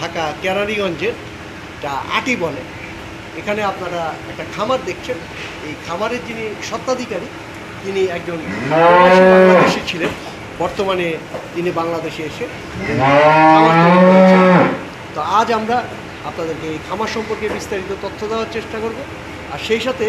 ঢাকা কেরানীগঞ্জের যা আটি বলে। এখানে আপনারা একটা খামার দেখছেন। এই খামারের যিনি সত্ত্বাধিকারী তিনি একজন বাংলাদেশি ছিলেন। বর্তমানে তিনি বাংলাদেশে এসে তো আজ আমরা আপনাদেরকে এই খামার সম্পর্কে বিস্তারিত তথ্য দেওয়ার চেষ্টা করব। আর সেই সাথে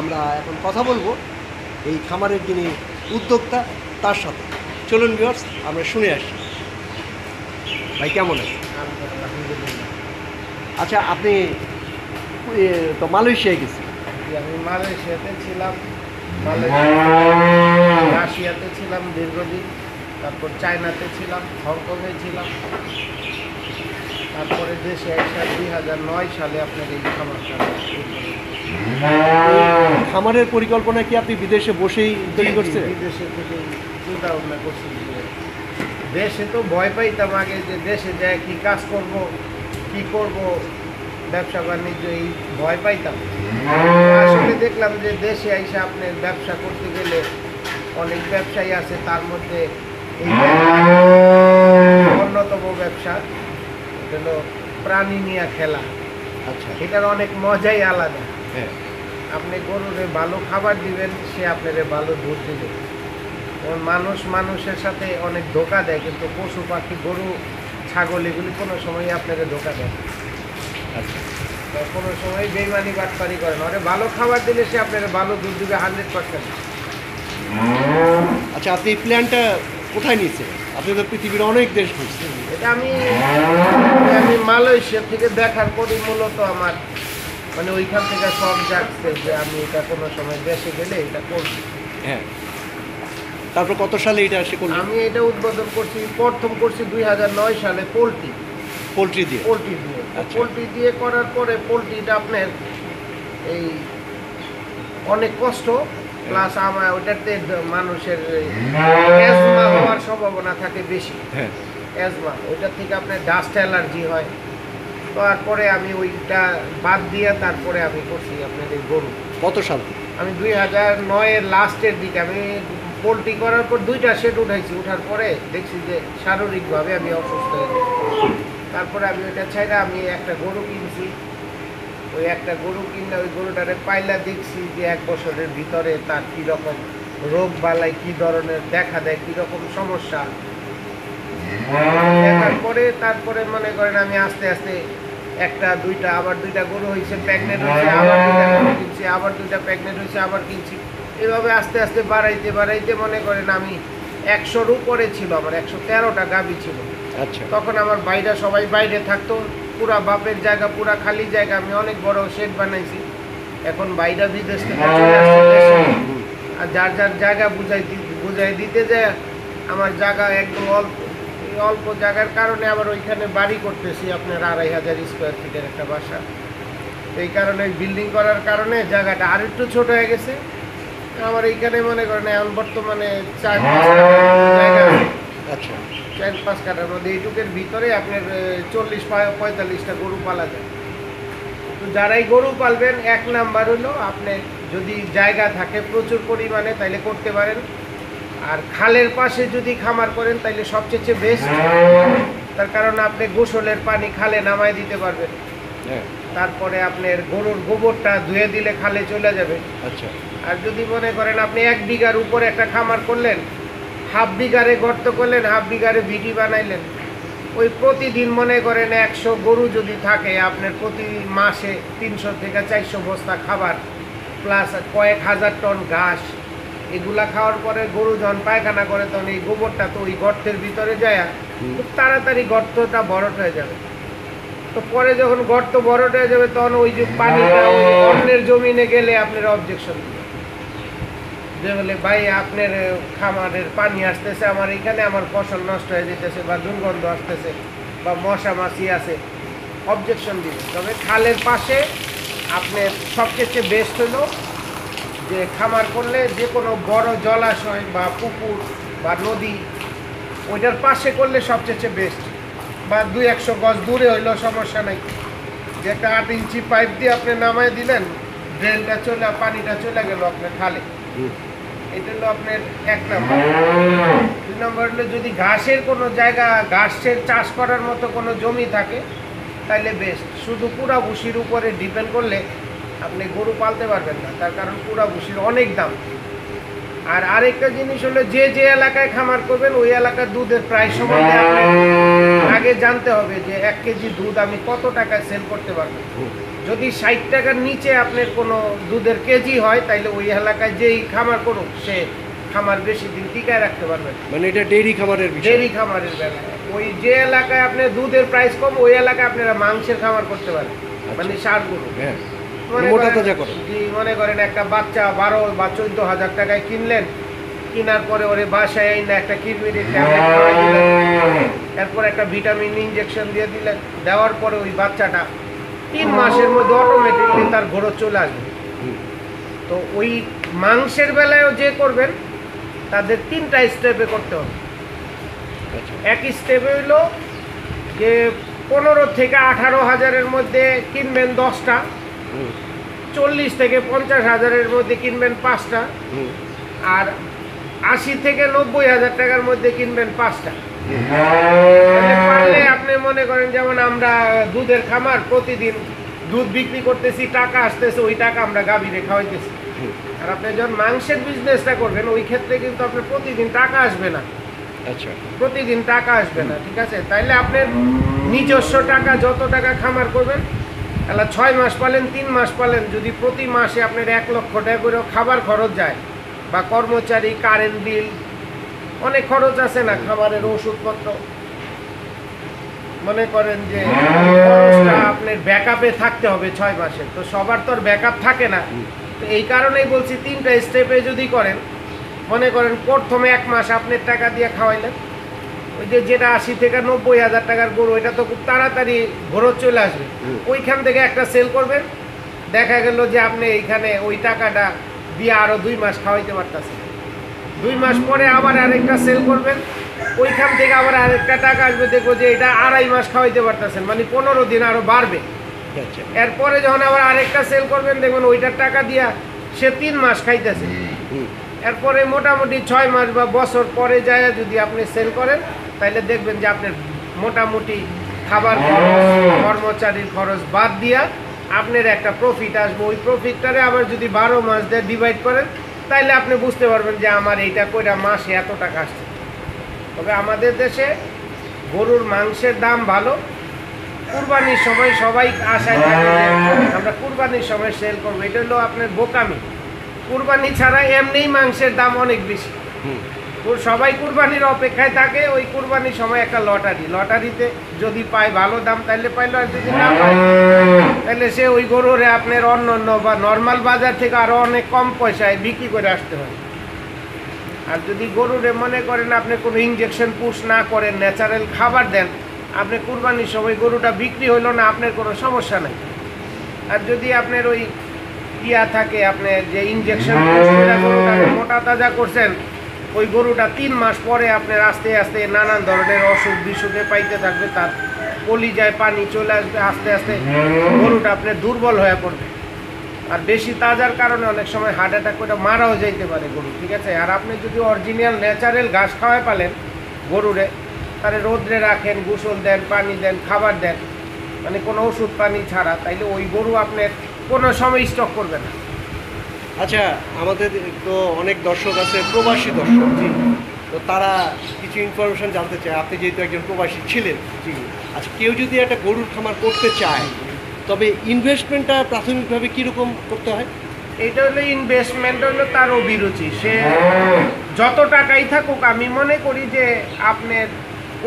আমরা এখন কথা বলব এই খামারের যিনি উদ্যোক্তা, তার সাথে। চলুন ভিউয়ার্স আমরা শুনে আসি। ভাই, কেমন আছেন? আচ্ছা আপনি তো মালয়েশিয়ায় গেছেন? আমি মালয়েশিয়াতে ছিলাম রাশিয়াতে ছিলাম দীর্ঘদিন তারপর চায়নাতে ছিলাম হংকংয়ে ছিলাম। তারপরে দেশে এসে দুই হাজার নয় সালে আপনার এই খামারটা খামারের পরিকল্পনা কি আপনি বিদেশে বসেই তৈরি করছেন? বিদেশে থেকে চিন্তা ভাবনা করছি দেশে তো ভয় পাইতাম আগে যে দেশে যায় কি কাজ করব? কি করব? ব্যবসা বাণিজ্য এই ভয় পাইতাম। আসলে দেখলাম যে দেশে এসে আপনার ব্যবসা করতে গেলে অনেক ব্যবসায়ী আছে তার মধ্যে এই অন্যতম ব্যবসা হলো প্রাণী নিয়ে খেলা। আচ্ছা। এটার অনেক মজাই আলাদা। হ্যাঁ। আপনি গরুরে ভালো খাবার দিবেন সে আপনারে ভালো দুধ দিবে। মানুষ মানুষের সাথে অনেক ধোকা দেয় কিন্তু পশু পাখি গরু ছাগল এগুলি কোনো সময় আপনাকে ধোকা দেয়। আচ্ছা। কোনো সময় বেইমানি বাটপারি করে না ওরে ভালো খাবার দিলে সে আপনারা ভালো দুধ দিবে হান্ড্রেড পার্সেন্ট আচ্ছা আপনি এই প্ল্যানটা কোথায় নিয়েছিলেন আপনি তো পৃথিবীর অনেক দেশ ঘুরছেন। এটা আমি আমি মালয়েশিয়া থেকে দেখার পরই মূলত আমার মানে ওইখান থেকে সব জাগছে যে আমি এটা কোনো সময় দেশে গেলে এটা করছি হ্যাঁ। তারপর কত সালে এটা সে করলেন? আমি এটা উদ্বোধন করছি প্রথম করছি দুই হাজার নয় সালে পোলট্রি। পোলট্রি দিয়ে? পোলট্রি দিয়ে। আচ্ছা। পোলট্রি দিয়ে করার পরে পোলট্রিটা আপনার এই অনেক কষ্ট প্লাস আমার ওটাতে মানুষের অ্যাজমা হওয়ার সম্ভাবনা থাকে বেশি। হ্যাঁ। অ্যাজমা ওইটা থেকে আপনার ডাস্ট অ্যালার্জি হয়। তারপরে আমি ওইটা বাদ দিয়ে তারপরে আমি করছি আপনার এই গরু। কত সাল? আমি দুই হাজার নয়ের লাস্টের দিকে আমি পোলট্রি করার পর দুইটা সেট উঠাইছি, উঠার পরে দেখছি যে শারীরিকভাবে আমি অসুস্থ হয়ে তারপরে আমি ওইটা ছাইরা আমি একটা গরু কিনছি। ওই একটা গরু কিনলে ওই গরুটারে পাইলা দেখছি যে এক বছরের ভিতরে তার কীরকম রোগ বালাই, কী ধরনের দেখা দেয় কীরকম সমস্যা। দেখার পরে তারপরে মনে করেন আমি আস্তে আস্তে একটা, দুইটা, আবার দুইটা গরু হয়েছে প্রেগনেন্ট হয়েছে আবার দুইটা গরু কিনছি, আবার দুইটা প্রেগনেন্ট হয়েছে আবার কিনছি। এভাবে আস্তে আস্তে বাড়াইতে বাড়াইতে মনে করেন আমি একশোর উপরে ছিল আমার একশো তেরোটা গাবি ছিল। আচ্ছা। তখন আমার বাইরে সবাই বাইরে থাকতো পুরা বাপের জায়গা পুরা খালি জায়গা আমি অনেক বড় শেড বানাইছি। এখন বাইরে বিদেশ থেকে চলে আসছে আর যার যার জায়গা বুঝাই বুঝাই দিতে যায় আমার জায়গা একদম অল্প এই অল্প জায়গার কারণে আবার ওইখানে বাড়ি করতেছি আপনার আড়াই হাজার স্কোয়ার ফিটের একটা বাসা। এই কারণে বিল্ডিং করার কারণে জায়গাটা আর একটু ছোট হয়ে গেছে। আমার এইখানে মনে করেন এখন বর্তমানে চার পাঁচ কাঠা আচ্ছা। চার পাঁচ কাঠার মধ্যে এইটুকের ভিতরে আপনার চল্লিশ পঁয়তাল্লিশটা গরু পালা যায় তো যারাই গরু পালবেন এক নাম্বার হলো আপনি যদি জায়গা থাকে প্রচুর পরিমাণে তাইলে করতে পারেন। আর খালের পাশে যদি খামার করেন তাইলে সবচেয়ে বেস্ট তার কারণ আপনি গোসলের পানি খালে নামায় দিতে পারবেন। হ্যাঁ। তারপরে আপনার গরুর গোবরটা ধুয়ে দিলে খালে চলে যাবে। আচ্ছা। আর যদি মনে করেন আপনি এক বিঘার উপরে একটা খামার করলেন হাফ বিঘারে গর্ত করলেন হাফ বিঘারে ভিটি বানাইলেন ওই প্রতিদিন মনে করেন একশো গরু যদি থাকে আপনার প্রতি মাসে তিনশো থেকে চারশো বস্তা খাবার প্লাস কয়েক হাজার টন ঘাস এগুলা খাওয়ার পরে গরু যখন পায়খানা করে তখন এই গোবরটা তো ওই গর্তের ভিতরে যায় খুব তাড়াতাড়ি গর্তটা বড়ট হয়ে যাবে। তো পরে যখন গর্ত বড়ট হয়ে যাবে, তখন ওই যে পানিটা অন্যের জমিনে গেলে আপনার অবজেকশন যে বলে ভাই, আপনার খামারের পানি আসতেছে, আমার এখানে আমার ফসল নষ্ট হয়ে যেতেছে বা দুর্গন্ধ আসতেছে বা মশা মাছি আছে। অবজেকশন দিবে। তবে খালের পাশে আপনার সবচেয়ে বেস্ট হলো যে খামার করলে যে কোনো বড় জলাশয় বা পুকুর বা নদী, ওইটার পাশে করলে সবচেয়ে বেস্ট বা দুই একশো গজ দূরে হইলেও সমস্যা নাই। যে একটা আট ইঞ্চি পাইপ দিয়ে আপনি নামায় দিলেন ড্রেনটা চলে পানিটা চলে গেল আপনার খালে। এটা হলো আপনার এক নম্বর। দুই নম্বর হলো যদি ঘাসের কোনো জায়গা ঘাসের চাষ করার মতো কোনো জমি থাকে তাইলে বেস্ট শুধু পুরা ভুসির উপরে ডিপেন্ড করলে আপনি গরু পালতে পারবেন না। তার কারণ পুরা ভুসির অনেক দাম। আর আরেকটা জিনিস হলো যে যে এলাকায় খামার করবেন ওই এলাকার দুধের প্রায় সম্বন্ধে আপনি আগে জানতে হবে যে এক কেজি দুধ আমি কত টাকায় সেল করতে পারব। যদি ষাট টাকার নিচে আপনার কোনো দুধের কেজি হয় তাইলে ওই এলাকায় যেই খামার করুক সে খামার বেশি দিন টিকায় রাখতে পারবেন মানে এটা ডেইরি খামারের ডেরি খামারের বেলায় ওই যে এলাকায় আপনার দুধের প্রাইস কম ওই এলাকায় আপনারা মাংসের খামার করতে পারেন। মানে সার গরু। হ্যাঁ। মোটা তাজা করে। মনে করেন একটা বাচ্চা বারো বা চোদ্দ হাজার টাকায় কিনলেন কেনার পরে ওরে বাসায় এনে একটা কিডনির দিলেন এরপর একটা ভিটামিন ইনজেকশন দিয়ে দিলেন দেওয়ার পরে ওই বাচ্চাটা তিন মাসের মধ্যে অটোমেটিকলি তার ঘোরত চলে আসবে। তো ওই মাংসের বেলায়ও যে করবেন তাদের তিনটা স্টেপে করতে হবে। আচ্ছা। এক স্টেপে হইল যে পনেরো থেকে আঠারো হাজারের মধ্যে কিনবেন দশটা চল্লিশ থেকে পঞ্চাশ হাজারের মধ্যে কিনবেন পাঁচটা। আর আশি থেকে নব্বই হাজার টাকার মধ্যে কিনবেন পাঁচটা। পারলে আপনি মনে করেন যেমন আমরা দুধের খামার প্রতিদিন দুধ বিক্রি করতেছি টাকা আসতেছে ওই টাকা আমরা গাভীরে খাওয়াইতেছি। আর আপনি যখন মাংসের বিজনেসটা করবেন ওই ক্ষেত্রে কিন্তু আপনার প্রতিদিন টাকা আসবে না। আচ্ছা। প্রতিদিন টাকা আসবে না ঠিক আছে? তাইলে আপনার নিজস্ব টাকা যত টাকা খামার করবেন তাহলে ছয় মাস পালেন, তিন মাস পালেন, যদি প্রতি মাসে আপনার এক লক্ষ টাকা করে খাবার খরচ যায় বা কর্মচারী কারেন্ট বিল অনেক খরচ আছে না খাবারের ওষুধপত্র? মনে করেন যে আপনার ব্যাকআপে থাকতে হবে ছয় মাসে, তো সবার তো আর ব্যাকআপ থাকে না। তো এই কারণেই বলছি তিনটা স্টেপে যদি করেন, মনে করেন প্রথমে এক মাস আপনার টাকা দিয়ে খাওয়াইলেন। ওই যে যেটা আশি থেকে নব্বই হাজার টাকার গরু এটা তো খুব তাড়াতাড়ি ঘোরত চলে আসবে। ওইখান থেকে একটা সেল করবেন। দেখা গেল যে আপনি এইখানে ওই টাকাটা দিয়ে আরও দুই মাস খাওয়াইতে পারতেছেন। দুই মাস পরে আবার আরেকটা সেল করবেন। ওইখান থেকে আবার আরেকটা টাকা আসবে দেখব যে এটা আড়াই মাস খাওয়াইতে পারতেছেন মানে পনেরো দিন আরও বাড়বে। আচ্ছা। এরপরে যখন আবার আরেকটা সেল করবেন দেখবেন ওইটার টাকা দিয়া সে তিন মাস খাইতেছে। এরপরে মোটামুটি ছয় মাস বা বছর পরে যায় যদি আপনি সেল করেন তাহলে দেখবেন যে আপনার মোটামুটি খাবার খরচ কর্মচারীর খরচ বাদ দিয়া আপনার একটা প্রফিট আসবে। ওই প্রফিটটারে আবার যদি বারো মাস দিয়ে ডিভাইড করেন তাহলে আপনি বুঝতে পারবেন যে আমার এইটা কইরা মাসে এত টাকা আসছে। তবে আমাদের দেশে গরুর মাংসের দাম ভালো। কুরবানির সময় সবাই আশায় থাকে আমরা কুরবানির সময় সেল করব। এটা হলো আপনার বোকামি। কুরবানি ছাড়া এমনিই মাংসের দাম অনেক বেশি। সবাই কুরবানির অপেক্ষায় থাকে, ওই কুরবানির সময় একটা লটারি। লটারিতে যদি পায় ভালো দাম তাহলে পাইলো, আর যদি না পায় তাহলে সে ওই গরুরে আপনার অন্য অন্য বা নর্মাল বাজার থেকে আরও অনেক কম পয়সায় বিক্রি করে আসতে হয়। আর যদি গরুরে মনে করেন আপনি কোনো ইঞ্জেকশন পুষ না করেন ন্যাচারাল খাবার দেন, আপনি কুরবানির সময় গরুটা বিক্রি হইল না, আপনার কোনো সমস্যা নাই। আর যদি আপনার ওই ইয়া থাকে, আপনার যে ইঞ্জেকশন মোটা তাজা করছেন ওই গরুটা তিন মাস পরে আপনার আস্তে আস্তে নানান ধরনের অসুখ বিসুখে পাইতে থাকবে, তার কলিজায় পানি চলে আসবে, আস্তে আস্তে গরুটা আপনার দুর্বল হয়ে পড়বে। আর বেশি তাজার কারণে অনেক সময় হার্ট অ্যাটাক করে মারাও যাইতে পারে গরু, ঠিক আছে? আর আপনি যদি অরিজিনাল ন্যাচারাল ঘাস খাওয়াই পালেন গরুরে, তাহলে রোদ্রে রাখেন, গোসল দেন, পানি দেন, খাবার দেন মানে কোনো ওষুধ পানি ছাড়া, তাইলে ওই গরু আপনার কোনো সময় স্টক করবে না। আচ্ছা আমাদের তো অনেক দর্শক আছে প্রবাসী দর্শক। জি। তো তারা কিছু ইনফরমেশন জানতে চায় আপনি যেহেতু একজন প্রবাসী ছিলেন। জি। আচ্ছা কেউ যদি একটা গরুর খামার করতে চায় তবে ইনভেস্টমেন্টটা প্রাথমিকভাবে কীরকম করতে হয়? এটা হলো ইনভেস্টমেন্ট হলো তার অভিরুচি। সে যত টাকাই থাকুক আমি মনে করি যে আপনার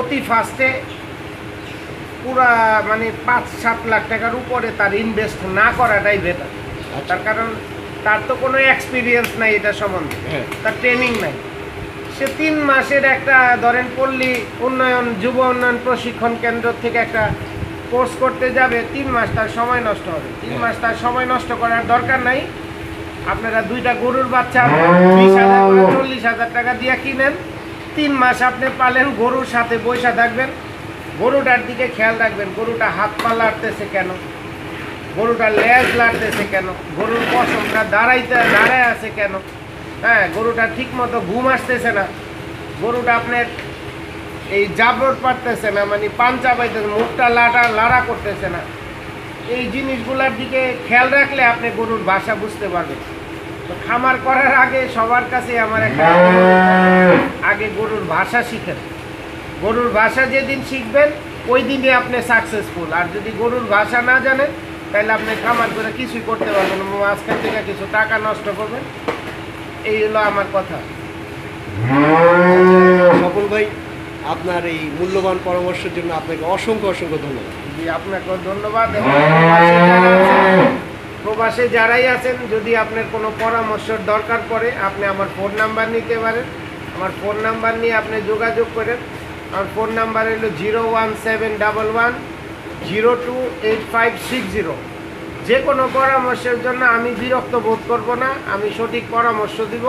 অতি ফার্স্টে পুরা মানে পাঁচ সাত লাখ টাকার উপরে তার ইনভেস্ট না করাটাই বেটার তার কারণ তার তো কোনো এক্সপিরিয়েন্স নাই এটা সম্বন্ধে। হ্যাঁ। তার ট্রেনিং নাই। সে তিন মাসের একটা ধরেন পল্লী উন্নয়ন যুব উন্নয়ন প্রশিক্ষণ কেন্দ্র থেকে একটা কোর্স করতে যাবে তিন মাস তার সময় নষ্ট হবে। তিন মাস তার সময় নষ্ট করার দরকার নাই। আপনারা দুইটা গরুর বাচ্চা বিশ হাজার চল্লিশ হাজার টাকা দিয়ে কিনেন। তিন মাস আপনি পালেন গরুর সাথে বৈশা থাকবেন। গরুটার দিকে খেয়াল রাখবেন গরুটা হাত পা লাড়তেছে কেন? গরুটা লেজ লাড়তেছে কেন? গরুর পশমটা দাঁড়াইতে, দাঁড়ায় আছে কেন? হ্যাঁ গরুটা ঠিক মতো ঘুম আসতেছে না। গরুটা আপনার এই জাবর পারতেছে না মানে পাঞ্চা পাইতেছে মুখটা লাড়া লাড়া করতেছে না। এই জিনিসগুলোর দিকে খেয়াল রাখলে আপনি গরুর ভাষা বুঝতে পারবেন। তো খামার করার আগে সবার কাছে আমার একটা আগে গরুর ভাষা শিখেন। গরুর ভাষা যেদিন শিখবেন, ওই দিনই আপনি সাকসেসফুল আর যদি গরুর ভাষা না জানেন তাহলে আপনি খামার করে কিছুই করতে পারবেন না। মাঝখান থেকে কিছু টাকা নষ্ট করবেন। এই হলো আমার কথা। সকল ভাই আপনার এই মূল্যবান পরামর্শের জন্য আপনাকে অসংখ্য অসংখ্য ধন্যবাদ। জি আপনাকে ধন্যবাদ। প্রবাসে প্রবাসে যারাই আছেন যদি আপনার কোনো পরামর্শের দরকার পড়ে আপনি আমার ফোন নাম্বার নিতে পারেন। আমার ফোন নাম্বার নিয়ে আপনি যোগাযোগ করেন। আমার ফোন নাম্বার হলো zero one seven double one zero two eight five six zero. যে কোনো পরামর্শের জন্য আমি বিরক্ত বোধ করব না, আমি সঠিক পরামর্শ দিব।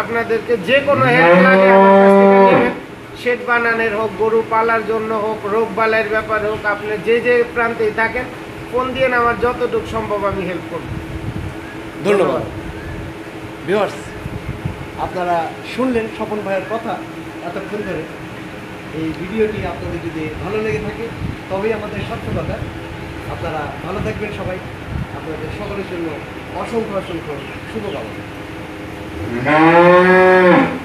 আপনাদেরকে যে কোনো হেল্প লাগে শেড বানানোর হোক, গরু পালার জন্য হোক, রোগ বালাইয়ের ব্যাপারে হোক, আপনি যে যে প্রান্তেই থাকেন, ফোন দিয়ে আমার যতটুকু সম্ভব আমি হেল্প করব। ধন্যবাদ। ভিউয়ার্স, আপনারা শুনলেন স্বপন ভাইয়ের কথা এতক্ষণ ধরে। এই ভিডিওটি আপনাদের যদি ভালো লেগে থাকে তবেই আমাদের সার্থকতা আপনারা ভালো থাকবেন সবাই। আপনাদের সকলের জন্য অসংখ্য অসংখ্য শুভকামনা।